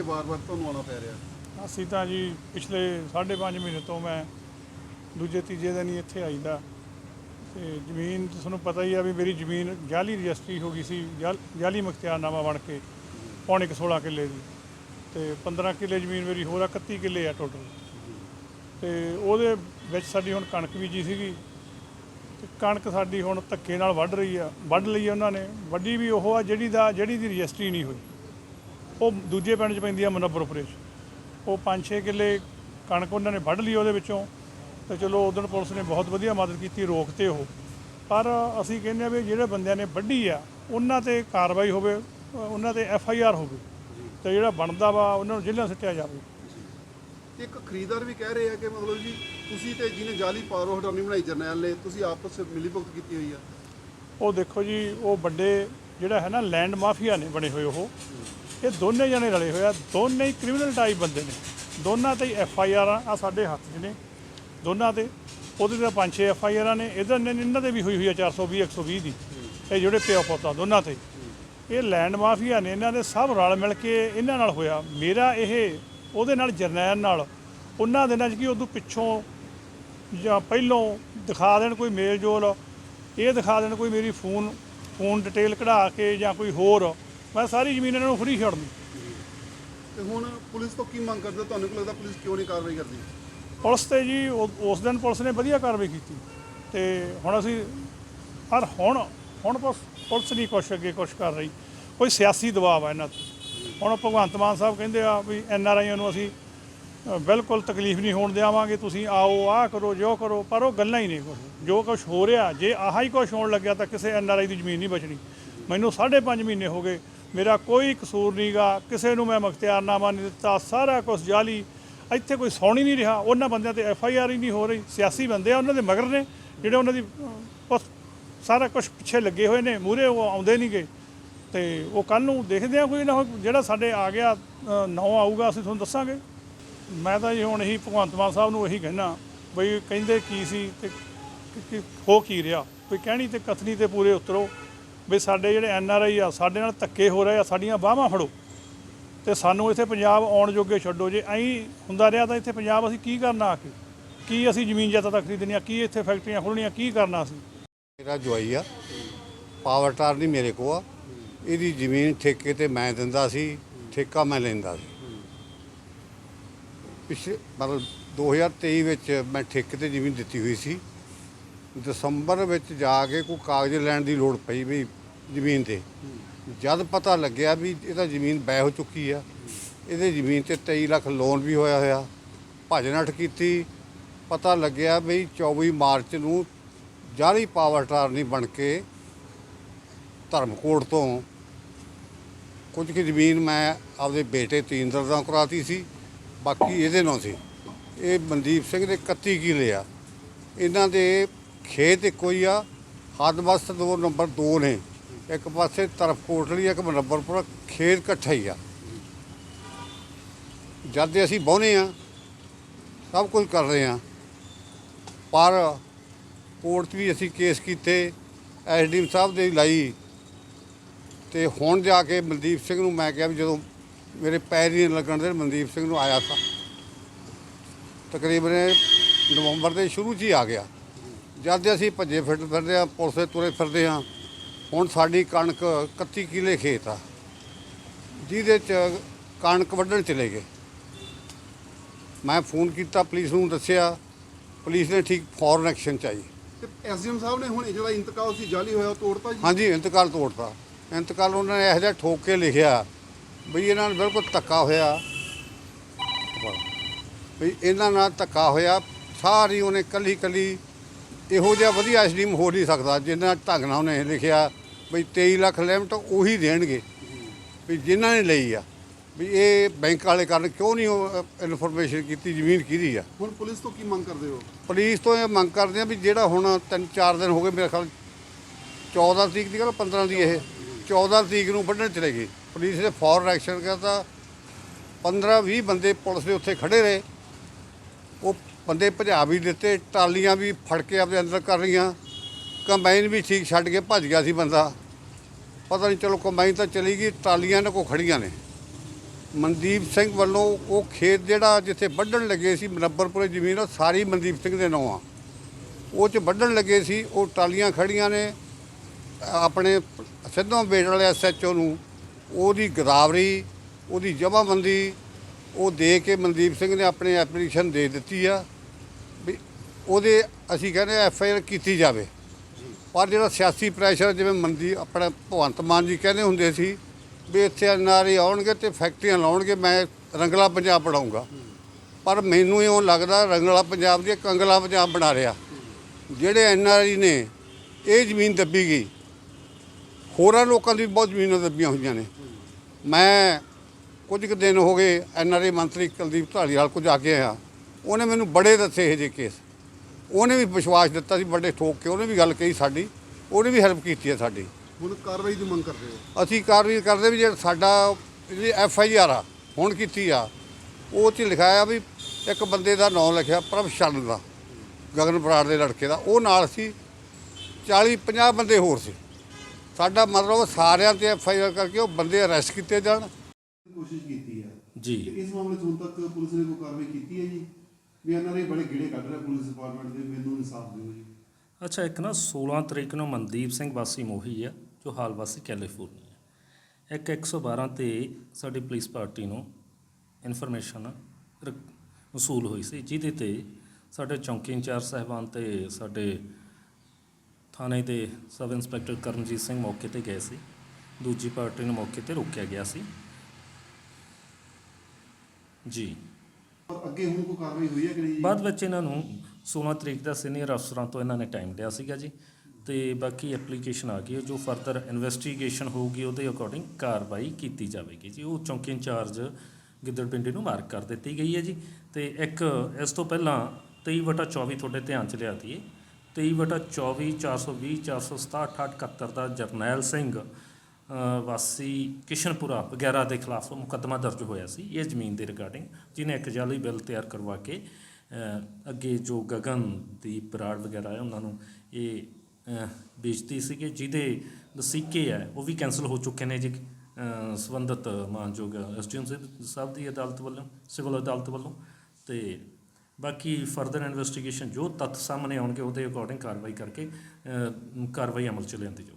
ਵਾਰ-ਵਾਰ ਤੁਹਾਨੂੰ ਆਉਣਾ ਪੈ ਰਿਹਾ? ਅਸੀਂ ਤਾਂ ਜੀ ਪਿਛਲੇ 5.5 ਮਹੀਨੇ ਤੋਂ ਮੈਂ ਦੂਜੇ, ਤੀਜੇ ਦਿਨ ਹੀ ਇੱਥੇ ਆਈਦਾ। ਤੇ ਜ਼ਮੀਨ ਤੁਹਾਨੂੰ ਪਤਾ ਹੀ ਆ ਵੀ ਮੇਰੀ ਜ਼ਮੀਨ ਜਾਲੀ ਰਜਿਸਟਰੀ ਹੋ ਗਈ ਸੀ, ਜਾਲ- ਜਾਲੀ ਮੁਖਤਿਆਰਨਾਮਾ ਬਣ ਕੇ, ਪੌਣੇ ਕੁ 16 ਕਿੱਲੇ ਦੀ। ਤੇ 15 ਕਿੱਲੇ ਜ਼ਮੀਨ ਮੇਰੀ ਹੋਰ ਆ 31 ਕਿੱਲੇ ਆ ਟੋਟਲ ਤੇ ਉਹਦੇ ਵਿੱਚ ਸਾਡੀ ਹੁਣ ਕਣਕ ਬੀਜੀ ਸੀਗੀ। ਤੇ ਕਣਕ ਸਾਡੀ ਹੁਣ ਧੱਕੇ ਨਾਲ ਵੱਢ ਰਹੀ ਆ, ਵੱਢ ਲਈ ਉਹਨਾਂ ਨੇ। ਵੱਡੀ ਵੀ ਉਹ ਆ, ਜਿਹੜੀ ਦਾ, ਜਿਹੜੀ ਦੀ ਰਜਿਸਟਰੀ ਨਹੀਂ ਹੋਈ। ਉਹ ਦੂਜੇ ਪਿੰਡ 'ਚ ਪੈਂਦੀ ਆ ਮੁਨੱਬਰਪੁਰੇ 'ਚ ਉਹ 5-6 ਕਿੱਲੇ ਕਣਕ ਉਹਨਾਂ ਨੇ ਵੱਢ ਲਈ ਉਹਦੇ ਵਿੱਚੋਂ। ਤੇ ਚਲੋ ਉਦੋਂ ਪੁਲਿਸ ਨੇ ਬਹੁਤ ਵਧੀਆ ਮਦਦ ਕੀਤੀ ਰੋਕ ਤੇ ਉਹ। ਪਰ ਅਸੀਂ ਕਹਿੰਦੇ ਆ ਵੀ ਜਿਹੜੇ ਬੰਦਿਆਂ ਨੇ ਵੱਢੀ ਆ ਉਹਨਾਂ ਤੇ ਕਾਰਵਾਈ ਹੋਵੇ ਉਹਨਾਂ ਤੇ ਐਫ ਆਈ ਆਰ ਹੋਵੇ। ਤੇ ਜਿਹੜਾ ਬਣਦਾ ਵਾ ਉਹਨਾਂ ਨੂੰ ਜੇਲ੍ਹਾਂ ਸਿੱਟਿਆ ਜਾਵੇ। ਇੱਕ ਖਰੀਦਦਾਰ ਵੀ ਕਹਿ ਰਹੇ ਆ ਕਿ ਮਤਲਬ ਜੀ ਤੁਸੀਂ ਤੇ ਜਿਹਨੇ ਜਾਲੀ ਪਾਵਰ ਹਟਾਉਣੀ ਬਣਾਈ ਜਰਨੈਲ ਨੇ ਤੁਸੀਂ ਆਪਸ ਵਿੱਚ ਮਿਲੀ ਭੁਗਤ ਕੀਤੀ ਹੋਈ ਆ। ਉਹ ਦੇਖੋ ਜੀ ਉਹ ਵੱਡੇ ਜਿਹੜਾ ਹੈ ਨਾ ਲੈਂਡ ਮਾਫੀਆ ਨੇ ਬਣੇ ਹੋਏ ਉਹ। ਇਹ ਦੋਨੇ ਜਣੇ ਰਲੇ ਹੋਏ ਆ, ਦੋਨੇ ਹੀ ਕ੍ਰਿਮੀਨਲ ਟਾਈਪ ਬੰਦੇ ਨੇ। ਦੋਨਾਂ ਤੇ ਐਫ ਆਈ ਆਰ ਆ ਸਾਡੇ ਹੱਥ 'ਚ ਨੇ। ਦੋਨਾਂ ਤੇ, ਉਹਦੇ ਤੇ ਪੰਜ ਛੇ ਐਫ ਆਈ ਆਰਾਂ ਨੇ, ਇਹਦੇ ਨੇ, ਇਹਨਾਂ 'ਤੇ ਵੀ ਹੋਈ ਹੋਈ ਆ 420 120 ਦੀ। ਇਹ ਜਿਹੜੇ ਪਿਓ ਪੁੱਤਾਂ ਦੋਨਾਂ ਤੇ। ਇਹ ਲੈਂਡ ਮਾਫੀਆ ਨੇ, ਇਹਨਾਂ ਦੇ ਸਭ ਰਲ ਮਿਲ ਕੇ ਇਹਨਾਂ ਨਾਲ ਹੋਇਆ। ਮੇਰਾ ਇਹ, ਉਹਦੇ ਨਾਲ ਜਰਨੈਲ ਨਾਲ। ਉਹਨਾਂ ਦਿਨਾਂ 'ਚ ਕੀ ਉਦੋਂ ਪਿੱਛੋਂ ਜਾਂ ਪਹਿਲੋਂ ਦਿਖਾ ਦੇਣ ਕੋਈ ਮੇਲ ਜੋਲ, ਇਹ ਦਿਖਾ ਦੇਣ ਕੋਈ ਮੇਰੀ ਫੋਨ ਫੋਨ ਡਿਟੇਲ ਕਢਾ ਕੇ ਜਾਂ ਕੋਈ ਹੋਰ ਮੈਂ ਸਾਰੀ ਜ਼ਮੀਨ ਇਹਨਾਂ ਨੂੰ ਫਰੀ ਛੱਡਣੀ ਤੇ ਹੁਣ ਪੁਲਿਸ ਤੋਂ ਕੀ ਮੰਗ ਕਰਦੇ? ਹੋ? ਤੁਹਾਨੂੰ ਕੀ ਲੱਗਦਾ ਪੁਲਿਸ ਕਿਉਂ ਨਹੀਂ ਕਾਰਵਾਈ ਕਰਦੀ? ਪੁਲਿਸ ਤੇ ਜੀ ਉਹ- ਉਸ ਦਿਨ ਪੁਲਿਸ ਨੇ ਵਧੀਆ ਕਾਰਵਾਈ ਕੀਤੀ। ਤੇ ਹੁਣ ਅਸੀਂ ਪਰ ਹੁਣ ਹੁਣ ਪੁਲਿਸ ਪੁਲਿਸ ਨਹੀਂ ਕੁਛ ਅੱਗੇ ਕੁਛ ਕਰ ਰਹੀ। ਕੋਈ ਸਿਆਸੀ ਦਬਾਅ ਆ ਇਹਨਾਂ ਤੇ। ਹੁਣ ਭਗਵੰਤ ਮਾਨ ਸਾਹਿਬ ਕਹਿੰਦੇ ਆ ਵੀ ਐਨ ਆਰ ਆਈਆਂ ਨੂੰ ਅਸੀਂ ਅ, ਬਿਲਕੁਲ ਤਕਲੀਫ ਨਹੀਂ ਹੋਣ ਦੇਵਾਂਗੇ ਤੁਸੀਂ ਆਓ ਆਹ ਕਰੋ ਜੋ ਕਰੋ। ਪਰ ਉਹ ਗੱਲਾਂ ਹੀ ਨਹੀਂ ਕੁਛ। ਜੋ ਕੁਛ ਹੋ ਰਿਹਾ ਜੇ ਆਹ ਹੀ ਕੁਛ ਹੋਣ ਲੱਗਿਆ ਤਾਂ ਕਿਸੇ ਐਨ ਆਰ ਆਈ ਦੀ ਜ਼ਮੀਨ ਨਹੀਂ ਬਚਣੀ। ਮੈਨੂੰ 5.5 ਮਹੀਨੇ ਹੋ ਗਏ। ਮੇਰਾ ਕੋਈ ਕਸੂਰ ਨਹੀਂਗਾ ਕਿਸੇ ਨੂੰ ਮੈਂ ਮੁਖਤਿਆਰਨਾਮਾ ਨਹੀਂ ਦਿੱਤਾ ਸਾਰਾ ਕੁਝ ਜਾਲੀ। ਇੱਥੇ ਕੋਈ ਸੌਣ ਹੀ ਨਹੀਂ ਰਿਹਾ ਉਹਨਾਂ ਬੰਦਿਆਂ ਤੇ ਐਫ ਆਈ ਆਰ ਹੀ ਨਹੀਂ ਹੋ ਰਹੀ ਸਿਆਸੀ ਬੰਦੇ ਆ ਉਹਨਾਂ ਦੇ ਮਗਰ ਨੇ ਜਿਹੜੇ ਉਹਨਾਂ ਦੀ ਅਹ, ਸਾਰਾ ਕੁਝ ਪਿੱਛੇ ਲੱਗੇ ਹੋਏ ਨੇ ਮੂਰੇ ਉਹ ਆਉਂਦੇ ਨਹੀਂ ਨਹੀਂਗੇ ਤੇ ਉਹ ਕੱਲ ਨੂੰ ਦੇਖਦੇ ਆ ਕੋਈ ਨਾ ਜਿਹੜਾ ਸਾਡੇ ਆ ਗਿਆ ਨੌ ਆਊਗਾ ਅਸੀਂ ਤੁਹਾਨੂੰ ਦੱਸਾਂਗੇ। ਮੈਂ ਤਾਂ ਜੀ ਹੁਣ ਇਹੀ ਭਗਵੰਤ ਮਾਨ ਸਾਹਿਬ ਨੂੰ ਇਹੀ ਕਹਿਣਾ ਬਈ ਕਹਿੰਦੇ ਕੀ ਸੀ ਤੇ ਹੋ ਕੀ ਰਿਹਾ? ਕੋਈ ਕਹਿਣੀ ਤੇ ਕਥਨੀ ਤੇ ਪੂਰੇ ਉਤਰੋ। ਵੀ ਸਾਡੇ ਜਿਹੜੇ ਐਨ ਆਰ ਆਈ ਆ, ਸਾਡੇ ਨਾਲ ਧੱਕੇ ਹੋ ਰਹੇ ਆ, ਸਾਡੀਆਂ ਬਾਹਾਂ ਫੜੋ। ਤੇ ਸਾਨੂੰ ਇੱਥੇ ਪੰਜਾਬ ਆਉਣ ਜੋਗੇ ਛੱਡੋ। ਜੇ ਐਂ ਹੁੰਦਾ ਰਿਹਾ ਤਾਂ ਇੱਥੇ ਪੰਜਾਬ ਅਸੀਂ ਕੀ ਕਰਨਾ ਆ ਕੇ? ਕੀ ਅਸੀਂ ਜ਼ਮੀਨ ਜਾਇਦਾਦ ਖਰੀਦਣੀ ਆ? ਕੀ ਇੱਥੇ ਫੈਕਟਰੀਆਂ ਖੋਲਣੀਆਂ ਕੀ ਕਰਨਾ ਅਸੀਂ? ਮੇਰਾ ਜਵਾਈ ਆ। ਪਾਵਰ ਟਾਰ ਨਹੀਂ ਮੇਰੇ ਕੋ ਆ। ਇਹਦੀ ਜ਼ਮੀਨ ਠੇਕੇ ਤੇ ਮੈਂ ਦਿੰਦਾ ਸੀ, ਠੇਕਾ ਮੈਂ ਲੈਂਦਾ ਸੀ। ਪਿਛਲੇ ਮਤਲਬ 2023 ਵਿੱਚ ਮੈਂ ਠੇਕੇ ਤੇ ਜ਼ਮੀਨ ਦਿੱਤੀ ਹੋਈ ਸੀ। ਦਸੰਬਰ ਵਿੱਚ ਜਾ ਕੇ ਕੋਈ ਕਾਗਜ਼ ਲੈਣ ਦੀ ਲੋੜ ਪਈ ਵੀ ਜ਼ਮੀਨ ਤੇ। ਜਦ ਪਤਾ ਲੱਗਿਆ ਵੀ ਇਹਦਾ ਜ਼ਮੀਨ ਬੈ ਹੋ ਚੁੱਕੀ ਆ, ਇਹਦੇ ਜ਼ਮੀਨ ਤੇ 23 ਲੱਖ ਲੋਨ ਵੀ ਹੋਇਆ ਹੋਇਆ। ਭਜਨਠ ਕੀਤੀ, ਪਤਾ ਲੱਗਿਆ ਵੀ 24 ਮਾਰਚ ਨੂੰ ਜਾਲੀ ਪਾਵਰ ਟਾਰਨੀ ਬਣ ਕੇ ਧਰਮਕੋਟ ਤੋਂ ਕੁਝ ਕੁ ਜ਼ਮੀਨ ਮੈਂ ਆਪਦੇ ਬੇਟੇ ਤੀਂਦਰ ਦਾ ਕਰਾਤੀ ਸੀ, ਬਾਕੀ ਇਹਦੇ ਨਾਲ ਸੀ। ਇਹ ਮਨਦੀਪ ਸਿੰਘ ਦੇ 31 ਕਿਲੇ ਆ। ਇਹਨਾਂ ਦੇ ਖੇਤ ਇੱਕੋ ਹੀ ਆ ਹੱਦਬਸਤ ਦੋ ਨੰਬਰ 2 ਨੇ। ਇੱਕ ਪਾਸੇ ਤਰਫ ਕੋਟਲੀ, ਇੱਕ ਮਨੱਬਰਪੁਰ ਖੇਤ ਇਕੱਠਾ ਹੀ ਆ। ਜਦ ਦੇ ਅਸੀਂ ਬਹੁਨੇ ਆ, ਸਭ ਕੁਝ ਕਰ ਰਹੇ ਆ। ਪਰ ਕੋਰਟ 'ਚ ਵੀ ਅਸੀਂ ਕੇਸ ਕੀਤੇ, ਐਸਡੀਐਮ ਸਾਹਿਬ ਦੇ ਲਾਈ। ਤੇ ਹੁਣ ਜਾ ਕੇ ਮਨਦੀਪ ਸਿੰਘ ਨੂੰ ਮੈਂ ਕਿਹਾ ਵੀ ਜਦੋਂ ਮੇਰੇ ਪੈਰ ਨਹੀਂ ਲੱਗਣ ਦੇ ਮਨਦੀਪ ਸਿੰਘ ਨੂੰ ਆਇਆ ਤਾਂ। ਤਕਰੀਬਨ ਨਵੰਬਰ ਦੇ ਸ਼ੁਰੂ 'ਚ ਹੀ ਆ ਗਿਆ। ਜਦ ਅਸੀਂ ਭੱਜੇ ਫਿਰਦੇ ਫਿਰਦੇ ਆ, ਪੁਲਿਸ ਦੇ ਤੁਰੇ ਫਿਰਦੇ ਆ ਹੁਣ ਸਾਡੀ ਕਣਕ 31 ਕਿਲੇ ਖੇਤ ਆ। ਜਿਹਦੇ 'ਚ ਕਣਕ ਵੱਢਣ ਚਲੇ ਗਏ। ਮੈਂ ਫੋਨ ਕੀਤਾ ਪੁਲਿਸ ਨੂੰ ਦੱਸਿਆ। ਪੁਲਿਸ ਨੇ ਠੀਕ ਫੌਰਨ ਐਕਸ਼ਨ ਚਾਹੀ। ਤੇ ਐਸਡੀਐਮ ਸਾਹਿਬ ਨੇ ਹੁਣ ਇਹ ਜਿਹੜਾ ਇੰਤਕਾਲ ਸੀ ਜਾਲੀ ਹੋਇਆ ਉਹ ਤੋੜਤਾ ਜੀ? ਹਾਂਜੀ ਇੰਤਕਾਲ ਤੋੜਤਾ। ਇੰਤਕਾਲ ਉਹਨਾਂ ਨੇ ਇਹੋ ਜਿਹਾ ਠੋਕ ਕੇ ਲਿਖਿਆ ਵੀ ਇਹਨਾਂ ਨਾਲ ਬਿਲਕੁਲ ਧੱਕਾ ਹੋਇਆ। ਵੀ ਇਹਨਾਂ ਨਾਲ ਧੱਕਾ ਹੋਇਆ। ਸਾਰੀ ਉਹਨੇ ਕੱਲੀ ਕੱਲੀ ਇਹੋ ਜਿਹਾ ਵਧੀਆ ਐਸਡੀਐਮ ਹੋ ਨਹੀਂ ਸਕਦਾ ਜਿੰਨਾ ਢੰਗ ਨਾਲ ਉਹਨੇ ਲਿਖਿਆ। ਵੀ 23 ਲੱਖ ਲਿਮਟ ਉਹੀ ਦੇਣਗੇ। ਵੀ ਜਿਨ੍ਹਾਂ ਨੇ ਲਈ ਆ। ਵੀ ਇਹ ਬੈਂਕ ਵਾਲੇ ਕਰਨ ਕਿਉਂ ਨਹੀਂ ਉਹ ਇਨਫੋਰਮੇਸ਼ਨ ਕੀਤੀ ਜ਼ਮੀਨ ਕਿਹਦੀ ਆ? ਹੁਣ ਪੁਲਿਸ ਤੋਂ ਕੀ ਮੰਗ ਕਰਦੇ ਹੋ? ਪੁਲਿਸ ਤੋਂ ਇਹ ਮੰਗ ਕਰਦੇ ਆ ਵੀ ਜਿਹੜਾ ਹੁਣ ਤਿੰਨ ਚਾਰ ਦਿਨ ਹੋ ਗਏ ਮੇਰੇ ਖਿਆਲ 14 ਤਰੀਕ ਦੀ ਗੱਲ 15 ਦੀ ਇਹ। 14 ਤਰੀਕ ਨੂੰ ਵੱਢਣ ਚਲੇ ਗਏ। ਪੁਲਿਸ ਨੇ ਫੌਰਨ ਐਕਸ਼ਨ ਕਰਤਾ। 15 20 ਬੰਦੇ ਪੁਲਿਸ ਦੇ ਉੱਥੇ ਖੜੇ ਰਹੇ। ਉਹ ਬੰਦੇ ਭਜਾ ਵੀ ਦਿੱਤੇ ਟਾਲੀਆਂ ਵੀ ਫੜ ਕੇ ਆਪਦੇ ਅੰਦਰ ਕਰ ਰਹੀਆਂ ਕੰਬਾਈਨ ਵੀ ਠੀਕ ਛੱਡ ਕੇ ਭੱਜ ਗਿਆ ਸੀ ਬੰਦਾ। ਪਤਾ ਨਹੀਂ ਚਲੋ ਕੰਬਾਈਨ ਤਾਂ ਚਲੀ ਗਈ ਟਾਲੀਆਂ ਇਹਨਾਂ ਕੋ ਖੜੀਆਂ ਨੇ। ਮਨਦੀਪ ਸਿੰਘ ਵੱਲੋਂ ਉਹ ਖੇਤ ਜਿਹੜਾ ਜਿੱਥੇ ਵੱਢਣ ਲੱਗੇ ਸੀ, ਮਨੱਬਰਪੁਰੇ ਜ਼ਮੀਨ, ਉਹ ਸਾਰੀ ਮਨਦੀਪ ਸਿੰਘ ਦੇ ਨਾਂ ਆ। ਉਹ ਚ ਵੱਢਣ ਲੱਗੇ ਸੀ, ਉਹ ਟਾਲੀਆਂ ਖੜੀਆਂ ਨੇ। ਆਪਣੇ ਸਿੱਧੋਂ ਬੇੜ ਵਾਲੇ ਐਸਐਚਓ ਨੂੰ, ਉਹਦੀ ਗਦਾਵਰੀ, ਉਹਦੀ ਜਮ੍ਹਾਂਬੰਦੀ ਉਹ ਦੇ ਕੇ ਮਨਦੀਪ ਸਿੰਘ ਨੇ ਆਪਣੇ ਐਪਲੀਕੇਸ਼ਨ ਦੇ ਦਿੱਤੀ ਆ ਵੀ ਉਹਦੇ ਅਸੀਂ ਕਹਿੰਦੇ ਐਫ ਆਈ ਆਰ ਕੀਤੀ ਜਾਵੇ। ਪਰ ਜਿਹੜਾ ਸਿਆਸੀ ਪ੍ਰੈਸ਼ਰ ਜਿਵੇਂ ਮੰਦੀ, ਆਪਣੇ ਭਗਵੰਤ ਮਾਨ ਜੀ ਕਹਿੰਦੇ ਹੁੰਦੇ ਸੀ ਵੀ ਇੱਥੇ ਐਨਆਰਏ ਆਉਣਗੇ ਤੇ ਫੈਕਟਰੀਆਂ ਲਾਉਣਗੇ, ਮੈਂ ਰੰਗਲਾ ਪੰਜਾਬ ਬਣਾਉਂਗਾ। ਪਰ ਮੈਨੂੰ ਇਉਂ ਲੱਗਦਾ ਰੰਗਲਾ ਪੰਜਾਬ ਦੀ ਕੰਗਲਾ ਪੰਜਾਬ ਬਣਾ ਰਿਹਾ। ਜਿਹੜੇ ਐਨਆਰਈ ਨੇ, ਇਹ ਜ਼ਮੀਨ ਦੱਬੀ ਗਈ। ਹੋਰਾਂ ਲੋਕਾਂ ਦੀ ਵੀ ਬਹੁਤ ਜ਼ਮੀਨਾਂ ਦੱਬੀਆਂ ਹੋਈਆਂ ਨੇ। ਮੈਂ ਕੁਝ ਕੁ ਦਿਨ ਹੋ ਗਏ ਐਨਆਰਏ ਮੰਤਰੀ ਕੁਲਦੀਪ ਢਾਲੀਵਾਲ ਕੋਲ ਜਾ ਕੇ ਆਇਆ। ਉਹਨੇ ਮੈਨੂੰ ਬੜੇ ਦੱਸੇ ਇਹ ਜਿਹੇ ਕੇਸ ਉਹਨੇ ਵੀ ਵਿਸ਼ਵਾਸ ਦਿੱਤਾ ਸੀ ਵੱਡੇ ਠੋਕ ਕੇ ਉਹਨੇ ਵੀ ਗੱਲ ਕਹੀ ਸਾਡੀ ਉਹਨੇ ਵੀ ਹੈਲਪ ਕੀਤੀ ਹੈ ਸਾਡੀ। ਹੁਣ ਕਾਰਵਾਈ ਦੀ ਮੰਗ ਕਰਦੇ ਹੋ? ਅਸੀਂ ਕਾਰਵਾਈ ਕਰਦੇ ਵੀ ਜਿਹੜਾ ਸਾਡਾ ਜਿਹੜੀ ਐਫ ਆਈ ਆਰ ਆ ਹੁਣ ਕੀਤੀ ਆ ਉਹ 'ਚ ਲਿਖਾਇਆ ਵੀ ਇੱਕ ਬੰਦੇ ਦਾ ਨਾਮ ਲਿਖਿਆ ਪ੍ਰਭ ਸ਼ਰਨ ਦਾ ਗਗਨ ਬਰਾੜ ਦੇ ਲੜਕੇ ਦਾ ਉਹ ਨਾਲ ਸੀ 40 50 ਬੰਦੇ ਹੋਰ ਸੀ। ਸਾਡਾ ਮਤਲਬ ਸਾਰਿਆਂ ਤੇ ਐਫ ਆਈ ਆਰ ਕਰਕੇ ਉਹ ਬੰਦੇ ਅਰੈਸਟ ਕੀਤੇ ਜਾਣ। ਕੋਸ਼ਿਸ਼ ਕੀਤੀ ਹੈ ਜੀ। ਇਸ ਮਾਮਲੇ 'ਚ ਹੁਣ ਤੱਕ ਪੁਲਿਸ ਨੇ ਕੋਈ ਕਾਰਵਾਈ ਕੀਤੀ ਹੈ ਜੀ? ਵੀ ਇਹਨਾਂ ਨੇ ਬੜੇ ਗੇੜੇ ਕੱਢ ਰਿਹਾ ਪੁਲਿਸ ਡਿਪਾਰਟਮੈਂਟ ਦੇ, ਮੈਨੂੰ ਇਨਸਾਫ ਦਿਓ ਜੀ। ਅੱਛਾ, ਇੱਕ ਨਾ 16 ਤਰੀਕ ਨੂੰ ਮਨਦੀਪ ਸਿੰਘ ਵਾਸੀ ਮੋਹੀ ਆ, ਜੋ ਹਾਲ ਵਾਸੀ ਕੈਲੀਫੋਰਨੀਆ ਇੱਕ 112 ਤੇ ਸਾਡੀ ਪੁਲਿਸ ਪਾਰਟੀ ਨੂੰ ਇਨਫੋਰਮੇਸ਼ਨ ਵਸੂਲ ਹੋਈ ਸੀ, ਜਿਹਦੇ ਤੇ ਸਾਡੇ ਚੌਂਕੀ ਇੰਚਾਰਜ ਸਾਹਿਬਾਨ ਤੇ ਸਾਡੇ ਥਾਣੇ ਦੇ ਸਬ ਇੰਸਪੈਕਟਰ ਕਰਮਜੀਤ ਸਿੰਘ ਮੌਕੇ ਤੇ ਗਏ ਸੀ। ਦੂਜੀ ਪਾਰਟੀ ਨੂੰ ਮੌਕੇ ਤੇ ਰੋਕਿਆ ਗਿਆ ਸੀ। ਜੀ। ਪਰ ਅੱਗੇ ਹੁਣ ਕੋਈ ਕਾਰਵਾਈ ਹੋਈ ਹੈ ਕਿ ਨਹੀਂ ਜੀ? ਬਾਅਦ ਵਿੱਚ ਇਹਨਾਂ ਨੂੰ 16 ਤਰੀਕ ਦਾ ਸੀਨੀਅਰ ਅਫਸਰਾਂ ਤੋਂ ਇਹਨਾਂ ਨੇ ਟਾਈਮ ਲਿਆ ਸੀਗਾ ਜੀ ਤੇ ਬਾਕੀ ਐਪਲੀਕੇਸ਼ਨ ਆ ਗਈ ਹੈ, ਜੋ ਫਰਦਰ ਇਨਵੈਸਟੀਗੇਸ਼ਨ ਹੋਊਗੀ ਉਹਦੇ ਅਕੋਰਡਿੰਗ ਕਾਰਵਾਈ ਕੀਤੀ ਜਾਵੇਗੀ ਜੀ। ਉਹ ਚੌਂਕੀ ਇੰਚਾਰਜ ਗਿੱਦੜਪਿੰਡੀ ਨੂੰ ਮਾਰਕ ਕਰ ਦਿੱਤੀ ਗਈ ਹੈ ਜੀ ਤੇ ਇੱਕ ਇਸ ਤੋਂ ਪਹਿਲਾਂ 23/24 ਤੁਹਾਡੇ ਧਿਆਨ ਚ ਲਿਆ ਦਈਏ। 23/24 420 467 68 ਦਾ ਜਰਨੈਲ ਸਿੰਘ ਵਾਸੀ ਕਿਸ਼ਨਪੁਰਾ ਵਗੈਰਾ ਦੇ ਖਿਲਾਫ ਮੁਕੱਦਮਾ ਦਰਜ ਹੋਇਆ ਸੀ ਇਹ ਜ਼ਮੀਨ ਦੇ ਰਿਗਾਰਡਿੰਗ ਜਿਹਨੇ ਇੱਕ ਜਾਲੀ ਬਿੱਲ ਤਿਆਰ ਕਰਵਾ ਕੇ ਅੱਗੇ ਜੋ ਗਗਨ ਦੀ ਬਰਾੜ ਵਗੈਰਾ ਹੈ ਉਹਨਾਂ ਨੂੰ ਇਹ ਅ, ਵੇਚਤੀ ਸੀਗੇ ਜਿਹਦੇ ਵਸੀਕੇ ਹੈ ਉਹ ਵੀ ਕੈਨਸਲ ਹੋ ਚੁੱਕੇ ਨੇ ਜੀ ਅ, ਸੰਬੰਧਿਤ ਮਾਨਯੋਗ ਐਸਡੀਐਮ ਸਾਹਿਬ ਦੀ ਅਦਾਲਤ ਵੱਲੋਂ ਸਿਵਲ ਅਦਾਲਤ ਵੱਲੋਂ ਤੇ ਬਾਕੀ ਫਰਦਰ ਇਨਵੈਸਟੀਗੇਸ਼ਨ ਜੋ ਤੱਥ ਸਾਹਮਣੇ ਆਉਣਗੇ ਉਹਦੇ ਅਕੋਰਡਿੰਗ ਕਾਰਵਾਈ ਕਰਕੇ ਕਾਰਵਾਈ ਅਮਲ ਚ ਲਿਆਂਦੀ ਜਾਊ।